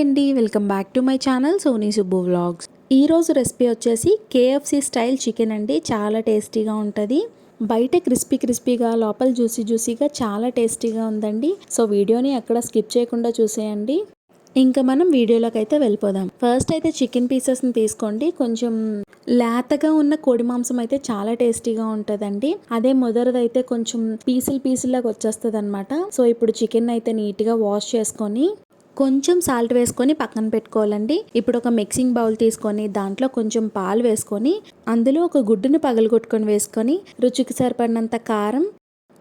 అండి welcome back to my channel Soni Subbu vlogs. ఈరోజు recipe వచ్చేసి కేఎఫ్సి స్టైల్ చికెన్ అండి చాలా టేస్టీగా ఉంటుంది. బయట క్రిస్పీ క్రిస్పీగా లోపల జ్యూసీ జ్యూసీగా చాలా టేస్టీగా ఉందండి. సో వీడియోని అక్కడ స్కిప్ చేయకుండా చూసేయండి. ఇంకా మనం వీడియోలోకి అయితే వెళ్ళిపోదాం. ఫస్ట్ అయితే చికెన్ పీసెస్ని తీసుకోండి. కొంచెం లేతగా ఉన్న కోడి మాంసం అయితే చాలా టేస్టీగా ఉంటుందండి. అదే మొదటిదైతే కొంచెం పీసులు పీసులాగా వచ్చేస్తుంది అనమాట సో ఇప్పుడు చికెన్ అయితే నీట్గా వాష్ చేసుకొని కొంచెం సాల్ట్ వేసుకొని పక్కన పెట్టుకోవాలండి. ఇప్పుడు ఒక మిక్సింగ్ బౌల్ తీసుకొని దాంట్లో కొంచెం పాలు వేసుకొని అందులో ఒక గుడ్డును పగలగొట్టుకొని వేసుకొని రుచికి సరిపడినంత కారం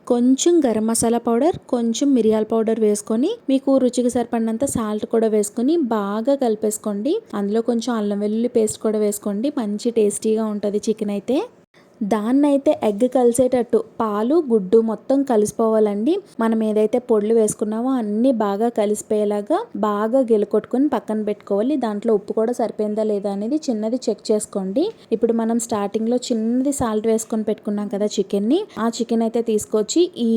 కొంచెం గరం మసాలా పౌడర్ కొంచెం మిరియాల పౌడర్ వేసుకొని మీకు రుచికి సరిపడినంత సాల్ట్ కూడా వేసుకొని బాగా కలిపేసుకోండి. అందులో కొంచెం అల్లం వెల్లుల్లి పేస్ట్ కూడా వేసుకోండి. మంచి టేస్టీగా ఉంటుంది చికెన్ అయితే. దాన్నైతే ఎగ్ కలిసేటట్టు పాలు గుడ్డు మొత్తం కలిసిపోవాలండి. మనం ఏదైతే పొడులు వేసుకున్నామో అన్నీ బాగా కలిసిపోయేలాగా బాగా గెలుకొట్టుకొని పక్కన పెట్టుకోవాలి. దాంట్లో ఉప్పు కూడా సరిపోయిందా లేదా అనేది చిన్నది చెక్ చేసుకోండి. ఇప్పుడు మనం స్టార్టింగ్లో చిన్నది సాల్ట్ వేసుకొని పెట్టుకున్నాం కదా చికెన్ని. ఆ చికెన్ అయితే తీసుకొచ్చి ఈ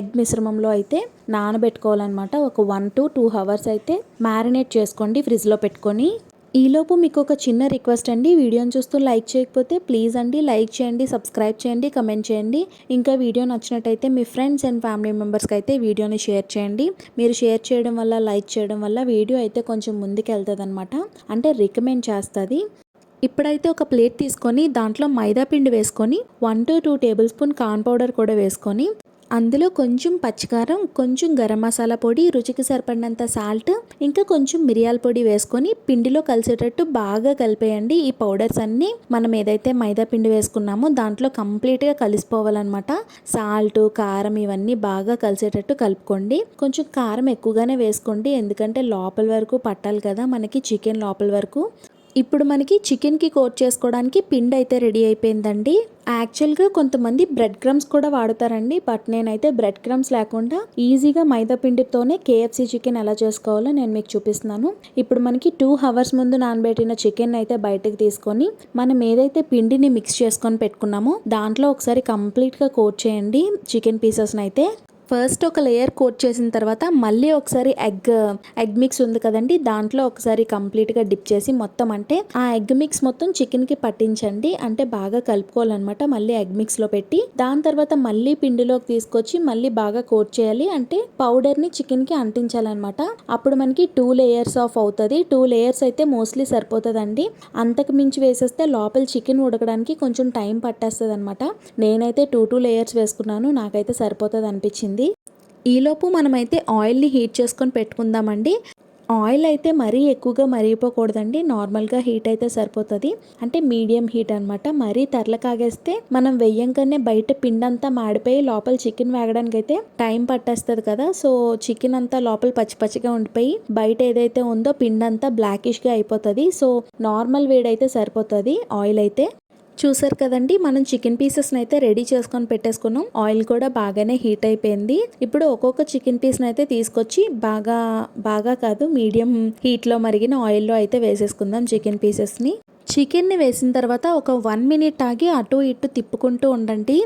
ఎగ్ మిశ్రమంలో అయితే నానబెట్టుకోవాలన్నమాట. ఒక వన్ టు టూ అవర్స్ అయితే మ్యారినేట్ చేసుకోండి ఫ్రిడ్జ్లో పెట్టుకొని. ఈలోపు మీకు ఒక చిన్న రిక్వెస్ట్ అండి. వీడియోని చూస్తూ లైక్ చేయకపోతే ప్లీజ్ అండి లైక్ చేయండి సబ్స్క్రైబ్ చేయండి కమెంట్ చేయండి. ఇంకా వీడియో నచ్చినట్టయితే మీ ఫ్రెండ్స్ అండ్ ఫ్యామిలీ మెంబర్స్కి అయితే వీడియోని షేర్ చేయండి. మీరు షేర్ చేయడం వల్ల లైక్ చేయడం వల్ల వీడియో అయితే కొంచెం ముందుకు వెళ్తుంది అనమాట అంటే రికమెండ్ చేస్తుంది. ఇప్పుడైతే ఒక ప్లేట్ తీసుకొని దాంట్లో మైదా పిండి వేసుకొని one to two tablespoon corn powder కూడా వేసుకొని అందులో కొంచెం పచ్చికారం కొంచెం గరం మసాలా పొడి రుచికి సరిపడినంత సాల్ట్ ఇంకా కొంచెం మిరియాల పొడి వేసుకొని పిండిలో కలిసేటట్టు బాగా కలిపేయండి. ఈ పౌడర్స్ అన్నీ మనం ఏదైతే మైదా పిండి వేసుకున్నామో దాంట్లో కంప్లీట్గా కలిసిపోవాలన్నమాట. సాల్ట్ కారం ఇవన్నీ బాగా కలిసేటట్టు కలుపుకోండి. కొంచెం కారం ఎక్కువగానే వేసుకోండి. ఎందుకంటే లోపల వరకు పట్టాలి కదా మనకి చికెన్ లోపల వరకు. ఇప్పుడు మనకి చికెన్కి కోట్ చేసుకోవడానికి పిండి అయితే రెడీ అయిపోయిందండి. యాక్చువల్గా కొంతమంది బ్రెడ్ క్రమ్స్ కూడా వాడతారండి బట్ నేనైతే బ్రెడ్ క్రమ్స్ లేకుండా ఈజీగా మైదా పిండితోనే కేఎఫ్సి చికెన్ ఎలా చేసుకోవాలో నేను మీకు చూపిస్తున్నాను. ఇప్పుడు మనకి టూ అవర్స్ ముందు నానబెట్టిన చికెన్ అయితే బయటకు తీసుకొని మనం ఏదైతే పిండిని మిక్స్ చేసుకొని పెట్టుకున్నామో దాంట్లో ఒకసారి కంప్లీట్గా కోట్ చేయండి చికెన్ పీసెస్ని అయితే ఫస్ట్ ఒక లేయర్ కోట్ చేసిన తర్వాత మళ్ళీ ఒకసారి ఎగ్ ఎగ్ మిక్స్ ఉంది కదండి దాంట్లో ఒకసారి కంప్లీట్గా డిప్ చేసి మొత్తం అంటే ఆ ఎగ్ మిక్స్ మొత్తం చికెన్కి పట్టించండి. అంటే బాగా కలుపుకోవాలన్నమాట మళ్ళీ ఎగ్ మిక్స్లో పెట్టి. దాని తర్వాత మళ్ళీ పిండిలోకి తీసుకొచ్చి మళ్ళీ బాగా కోట్ చేయాలి. అంటే పౌడర్ని చికెన్కి అంటించాలన్నమాట. అప్పుడు మనకి టూ లేయర్స్ ఆఫ్ అవుతుంది. టూ లేయర్స్ అయితే మోస్ట్లీ సరిపోతుందండి. అంతకు మించి వేసేస్తే లోపల చికెన్ ఉడకడానికి కొంచెం టైం పట్టేస్తుంది అనమాట నేనైతే టూ టూ లేయర్స్ వేసుకున్నాను. నాకైతే సరిపోతుంది అనిపించింది ఈలోపు మనమైతే ఆయిల్ని హీట్ చేసుకొని పెట్టుకుందామండి. ఆయిల్ అయితే మరీ ఎక్కువగా మరిగిపోకూడదండి. నార్మల్గా హీట్ అయితే సరిపోతుంది. అంటే మీడియం హీట్ అనమాట మరీ తెరల కాగేస్తే మనం వెయ్యంగానే బయట పిండి అంతా మాడిపోయి లోపల చికెన్ వేగడానికి అయితే టైం పట్టేస్తుంది కదా. సో చికెన్ అంతా లోపల పచ్చి పచ్చిగా ఉండిపోయి బయట ఏదైతే ఉందో పిండి అంతా బ్లాకిష్గా అయిపోతుంది. సో నార్మల్ వేడైతే సరిపోతుంది. ఆయిల్ అయితే చూసారు కదండి మనం చికెన్ పీసెస్ని అయితే రెడీ చేసుకొని పెట్టేసుకున్నాం. ఆయిల్ కూడా బాగానే హీట్ అయిపోయింది. ఇప్పుడు ఒక్కొక్క చికెన్ పీస్ని అయితే తీసుకొచ్చి బాగా బాగా కాదు మీడియం హీట్లో మరిగిన ఆయిల్లో అయితే వేసేసుకుందాం చికెన్ పీసెస్ని. చికెన్ని వేసిన తర్వాత ఒక వన్ మినిట్ ఆగి అటు ఇటు తిప్పుకుంటూ ఉండండి.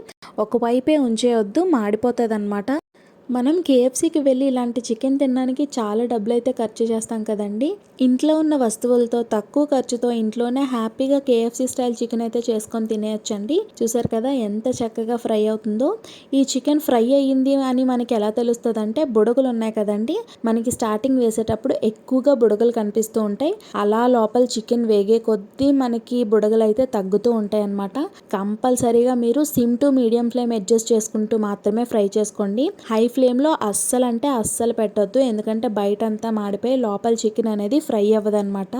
ఒకవైపే ఉంచేయొద్దు మాడిపోతుంది అనమాట మనం కేఎఫ్సీకి వెళ్ళి ఇలాంటి చికెన్ తినడానికి చాలా డబ్బులు అయితే ఖర్చు చేస్తాం కదండి. ఇంట్లో ఉన్న వస్తువులతో తక్కువ ఖర్చుతో ఇంట్లోనే హ్యాపీగా కేఎఫ్సీ స్టైల్ చికెన్ అయితే చేసుకొని తినేయచ్చండి. చూసారు కదా ఎంత చక్కగా ఫ్రై అవుతుందో. ఈ చికెన్ ఫ్రై అయ్యింది అని మనకి ఎలా తెలుస్తుంది అంటే బుడగలు ఉన్నాయి కదండి. మనకి స్టార్టింగ్ వేసేటప్పుడు ఎక్కువగా బుడగలు కనిపిస్తూ ఉంటాయి. అలా లోపల చికెన్ వేగే కొద్దీ మనకి బుడగలు అయితే తగ్గుతూ ఉంటాయి అన్నమాట కంపల్సరీగా మీరు sim to medium flame adjust చేసుకుంటూ మాత్రమే ఫ్రై చేసుకోండి. హై ఫ్లేమ్లో అస్సలు అంటే అస్సలు పెట్టొద్దు. ఎందుకంటే బయట అంతా మాడిపోయి లోపల చికెన్ అనేది ఫ్రై అవ్వదనమాట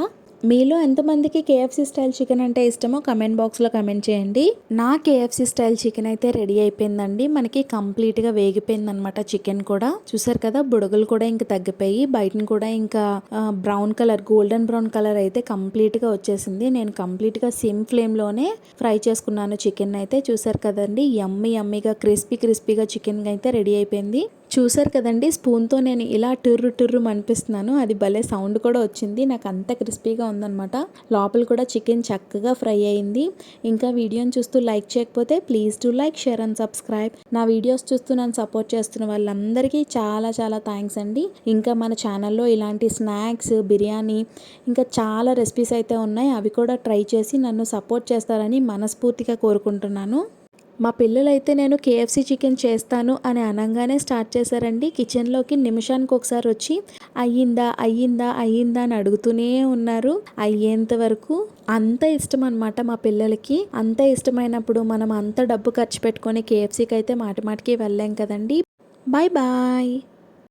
మీలో ఎంతమందికి కేఎఫ్సీ స్టైల్ చికెన్ అంటే ఇష్టమో కమెంట్ బాక్స్లో కమెంట్ చేయండి. నా కేఎఫ్సీ స్టైల్ చికెన్ అయితే రెడీ అయిపోయిందండి. మనకి కంప్లీట్గా వేగిపోయింది అనమాట చికెన్ కూడా. చూసారు కదా బుడగలు కూడా ఇంకా తగ్గిపోయి బయటను కూడా ఇంకా brown colour golden brown colour అయితే కంప్లీట్గా వచ్చేసింది. నేను కంప్లీట్గా సిమ్ ఫ్లేమ్లోనే ఫ్రై చేసుకున్నాను చికెన్ అయితే. చూసారు కదండి యమ్మీ యమ్మీగా క్రిస్పీ క్రిస్పీగా చికెన్ అయితే రెడీ అయిపోయింది. చూసారు కదండి స్పూన్తో నేను ఇలా టుర్రు టుర్రు అనిపిస్తున్నాను. అది భలే సౌండ్ కూడా వచ్చింది. నాకు అంత క్రిస్పీగా ఉందనమాట లోపల కూడా చికెన్ చక్కగా ఫ్రై అయింది. ఇంకా వీడియోని చూస్తూ లైక్ చేయకపోతే please to like share and subscribe. నా వీడియోస్ చూస్తూ నన్ను సపోర్ట్ చేస్తున్న వాళ్ళందరికీ చాలా చాలా థ్యాంక్స్ అండి. ఇంకా మన ఛానల్లో ఇలాంటి స్నాక్స్ బిర్యానీ ఇంకా చాలా రెసిపీస్ అయితే ఉన్నాయి. అవి కూడా ట్రై చేసి నన్ను సపోర్ట్ చేస్తారని మనస్ఫూర్తిగా కోరుకుంటున్నాను. మా పిల్లలైతే నేను కేఎఫ్సి చికెన్ చేస్తాను అని అనగానే స్టార్ట్ చేశారండి. కిచెన్లోకి నిమిషానికి ఒకసారి వచ్చి అయ్యిందా అయ్యిందా అయ్యిందా అని అడుగుతూనే ఉన్నారు. అయ్యేంత వరకు అంత ఇష్టం అనమాట మా పిల్లలకి. అంత ఇష్టమైనప్పుడు మనం అంత డబ్బు ఖర్చు పెట్టుకొని కేఎఫ్సీకి అయితే మాటి మాటికి వెళ్ళాం కదండి. Bye bye.